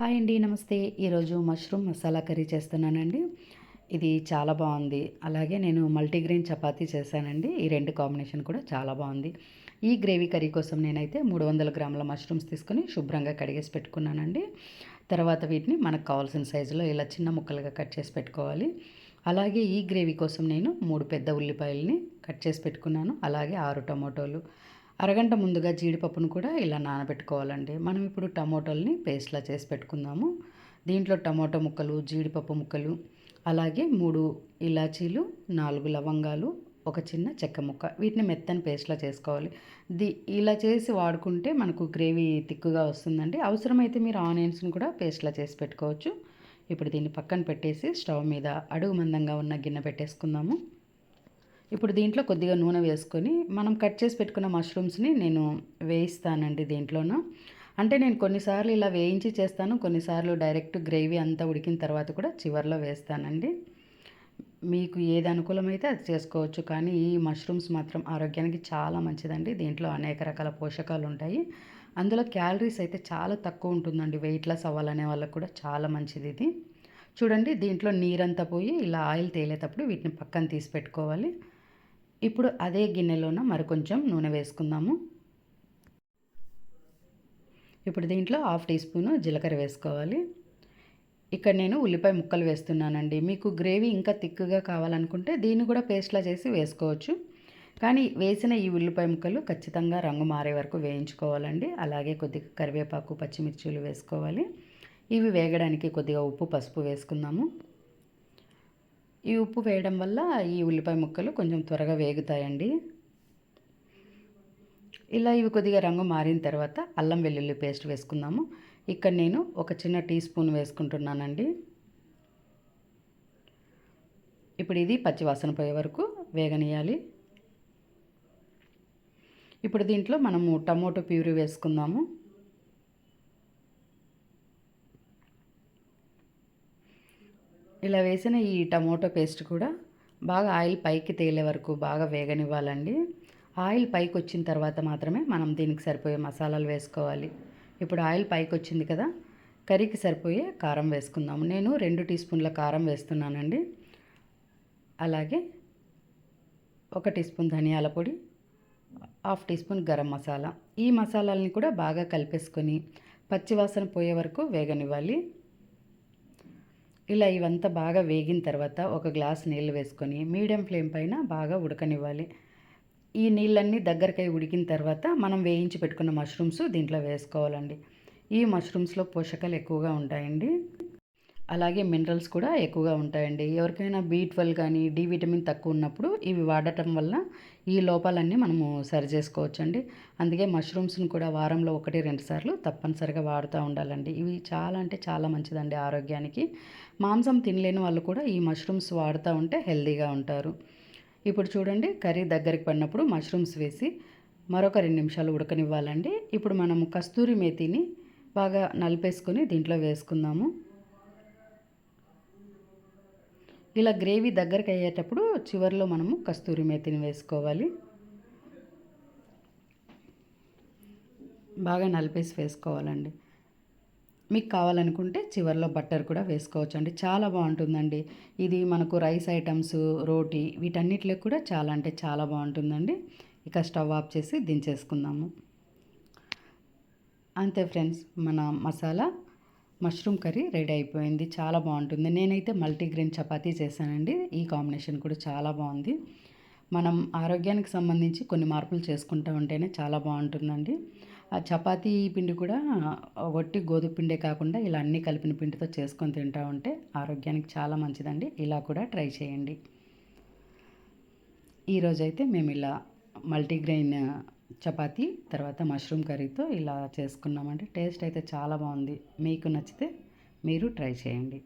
Hi అండి నమస్తే. ఈరోజు మష్రూమ్ మసాలా కర్రీ చేస్తున్నానండి. ఇది చాలా బాగుంది. అలాగే నేను మల్టీగ్రెయిన్ చపాతీ చేశానండి. ఈ రెండు కాంబినేషన్ కూడా చాలా బాగుంది. ఈ గ్రేవీ కర్రీ కోసం నేనైతే మూడు వందల గ్రాముల మష్రూమ్స్ తీసుకొని శుభ్రంగా కడిగేసి పెట్టుకున్నానండి. తర్వాత వీటిని మనకు కావాల్సిన సైజులో ఇలా చిన్న ముక్కలుగా కట్ చేసి పెట్టుకోవాలి. అలాగే ఈ గ్రేవీ కోసం నేను మూడు పెద్ద ఉల్లిపాయలని కట్ చేసి పెట్టుకున్నాను. అలాగే ఆరు టమాటోలు అరగంట ముందుగా జీడిపప్పును కూడా ఇలా నానబెట్టుకోవాలండి. మనం ఇప్పుడు టమోటాలని పేస్ట్లా చేసి పెట్టుకుందాము. దీంట్లో టమోటా ముక్కలు జీడిపప్పు ముక్కలు అలాగే మూడు ఇలాచీలు నాలుగు లవంగాలు ఒక చిన్న చెక్క ముక్క. వీటిని మెత్తని పేస్ట్లా చేసుకోవాలి. ది ఇలా చేసి వాడుకుంటే మనకు గ్రేవీ తిక్కుగా వస్తుందండి. అవసరమైతే మీరు ఆనియన్స్ని కూడా పేస్ట్లా చేసి పెట్టుకోవచ్చు. ఇప్పుడు దీన్ని పక్కన పెట్టేసి స్టవ్ మీద అడుగు మందంగా ఉన్న గిన్నె పెట్టేసుకుందాము. ఇప్పుడు దీంట్లో కొద్దిగా నూనె వేసుకొని మనం కట్ చేసి పెట్టుకున్న మష్రూమ్స్ని నేను వేయిస్తానండి దీంట్లోన. అంటే నేను కొన్నిసార్లు ఇలా వేయించి చేస్తాను కొన్నిసార్లు డైరెక్ట్ గ్రేవీ అంతా ఉడికిన తర్వాత కూడా చివరిలో వేస్తానండి. మీకు ఏది అనుకూలమైతే అది చేసుకోవచ్చు కానీ ఈ మష్రూమ్స్ మాత్రం ఆరోగ్యానికి చాలా మంచిదండి. దీంట్లో అనేక రకాల పోషకాలు ఉంటాయి. అందులో క్యాలరీస్ అయితే చాలా తక్కువ ఉంటుందండి. వెయిట్ లాస్ అవ్వాలనే వాళ్ళకు కూడా చాలా మంచిది ఇది. చూడండి దీంట్లో నీరంతా పోయి ఇలా ఆయిల్ తేలేటప్పుడు వీటిని పక్కన తీసి పెట్టుకోవాలి. ఇప్పుడు అదే గిన్నెలోన మరికొంచెం నూనె వేసుకుందాము. ఇప్పుడు దీంట్లో హాఫ్ టీ స్పూను జీలకర్ర వేసుకోవాలి. ఇక్కడ నేను ఉల్లిపాయ ముక్కలు వేస్తున్నానండి. మీకు గ్రేవీ ఇంకా తిక్కుగా కావాలనుకుంటే దీన్ని కూడా పేస్ట్లా చేసి వేసుకోవచ్చు. కానీ వేసిన ఈ ఉల్లిపాయ ముక్కలు ఖచ్చితంగా రంగు మారే వరకు వేయించుకోవాలండి. అలాగే కొద్దిగా కరివేపాకు పచ్చిమిర్చీలు వేసుకోవాలి. ఇవి వేగడానికి కొద్దిగా ఉప్పు పసుపు వేసుకుందాము. ఈ ఉప్పు వేయడం వల్ల ఈ ఉల్లిపాయ ముక్కలు కొంచెం త్వరగా వేగుతాయండి. ఇలా ఇవి కొద్దిగా రంగు మారిన తర్వాత అల్లం వెల్లుల్లి పేస్ట్ వేసుకుందాము. ఇక్కడ నేను ఒక చిన్న టీ స్పూన్ వేసుకుంటున్నానండి. ఇప్పుడు ఇది పచ్చివాసన పోయే వరకు వేగనీయాలి ఇప్పుడు దీంట్లో మనము టమోటో ప్యూరీ వేసుకుందాము. ఇలా వేసిన ఈ టమోటో పేస్ట్ కూడా బాగా ఆయిల్ పైకి తేలే వరకు బాగా వేగనివ్వాలండి. ఆయిల్ పైకి వచ్చిన తర్వాత మాత్రమే మనం దీనికి సరిపోయే మసాలాలు వేసుకోవాలి. ఇప్పుడు ఆయిల్ పైకి వచ్చింది కదా కర్రీకి సరిపోయే కారం వేసుకుందాము. నేను రెండు టీ స్పూన్ల కారం వేస్తున్నానండి. అలాగే ఒక టీ స్పూన్ ధనియాల పొడి half teaspoon garam masala. ఈ మసాలాలని కూడా బాగా కలిపేసుకొని పచ్చివాసన పోయే వరకు వేగనివ్వాలి. ఇలా ఇవంతా బాగా వేగిన తర్వాత ఒక గ్లాస్ నీళ్ళు వేసుకొని మీడియం ఫ్లేమ్ పైన బాగా ఉడకనివ్వాలి. ఈ నీళ్ళన్నీ దగ్గరకై ఉడికిన తర్వాత మనం వేయించి పెట్టుకున్న మష్రూమ్స్ దీంట్లో వేసుకోవాలండి. ఈ మష్రూమ్స్లో పోషకాలు ఎక్కువగా ఉంటాయండి. అలాగే మినరల్స్ కూడా ఎక్కువగా ఉంటాయండి. ఎవరికైనా బీ ట్వెల్వ్ కానీ డి విటమిన్ తక్కువ ఉన్నప్పుడు ఇవి వాడటం వల్ల ఈ లోపాలన్నీ మనము సరి చేసుకోవచ్చండి. అందుకే మష్రూమ్స్ని కూడా వారంలో ఒకటి రెండు సార్లు తప్పనిసరిగా వాడుతూ ఉండాలండి. ఇవి చాలా అంటే చాలా మంచిదండి ఆరోగ్యానికి. మాంసం తినలేని వాళ్ళు కూడా ఈ మష్రూమ్స్ వాడుతూ ఉంటే హెల్తీగా ఉంటారు. ఇప్పుడు చూడండి కర్రీ దగ్గరికి పడినప్పుడు మష్రూమ్స్ వేసి మరొక రెండు నిమిషాలు ఉడకనివ్వాలండి. ఇప్పుడు మనము కస్తూరి మేతిని బాగా నలిపేసుకొని దీంట్లో వేసుకుందాము. ఇలా గ్రేవీ దగ్గరికి అయ్యేటప్పుడు చివరిలో మనము కస్తూరి మేతిని వేసుకోవాలి. బాగా నలిపేసి వేసుకోవాలండి. మీకు కావాలనుకుంటే చివరిలో బట్టర్ కూడా వేసుకోవచ్చు అండి చాలా బాగుంటుందండి. ఇది మనకు రైస్ ఐటమ్స్ రోటీ వీటన్నిటిలో కూడా చాలా అంటే చాలా బాగుంటుందండి. ఇక స్టవ్ ఆఫ్ చేసి దించేసుకుందాము. అంతే ఫ్రెండ్స్ మన మసాలా మష్రూమ్ కర్రీ రెడీ అయిపోయింది. చాలా బాగుంటుంది. నేనైతే మల్టీగ్రెయిన్ చపాతీ చేశానండి. ఈ కాంబినేషన్ కూడా చాలా బాగుంది. మనం ఆరోగ్యానికి సంబంధించి కొన్ని మార్పులు చేసుకుంటూ ఉంటేనే చాలా బాగుంటుందండి. ఆ చపాతీ పిండి కూడా ఒట్టి గోధుమ పిండే కాకుండా ఇలా అన్నీ కలిపిన పిండితో చేసుకొని తింటూ ఉంటే ఆరోగ్యానికి చాలా మంచిదండి. ఇలా కూడా ట్రై చేయండి. ఈరోజైతే మేము ఇలా మల్టీగ్రెయిన్ చపాతీ తర్వాత మష్రూమ్ కర్రీతో ఇలా చేసుకున్నామండి. టేస్ట్ అయితే చాలా బాగుంది. మీకు నచ్చితే మీరు ట్రై చేయండి.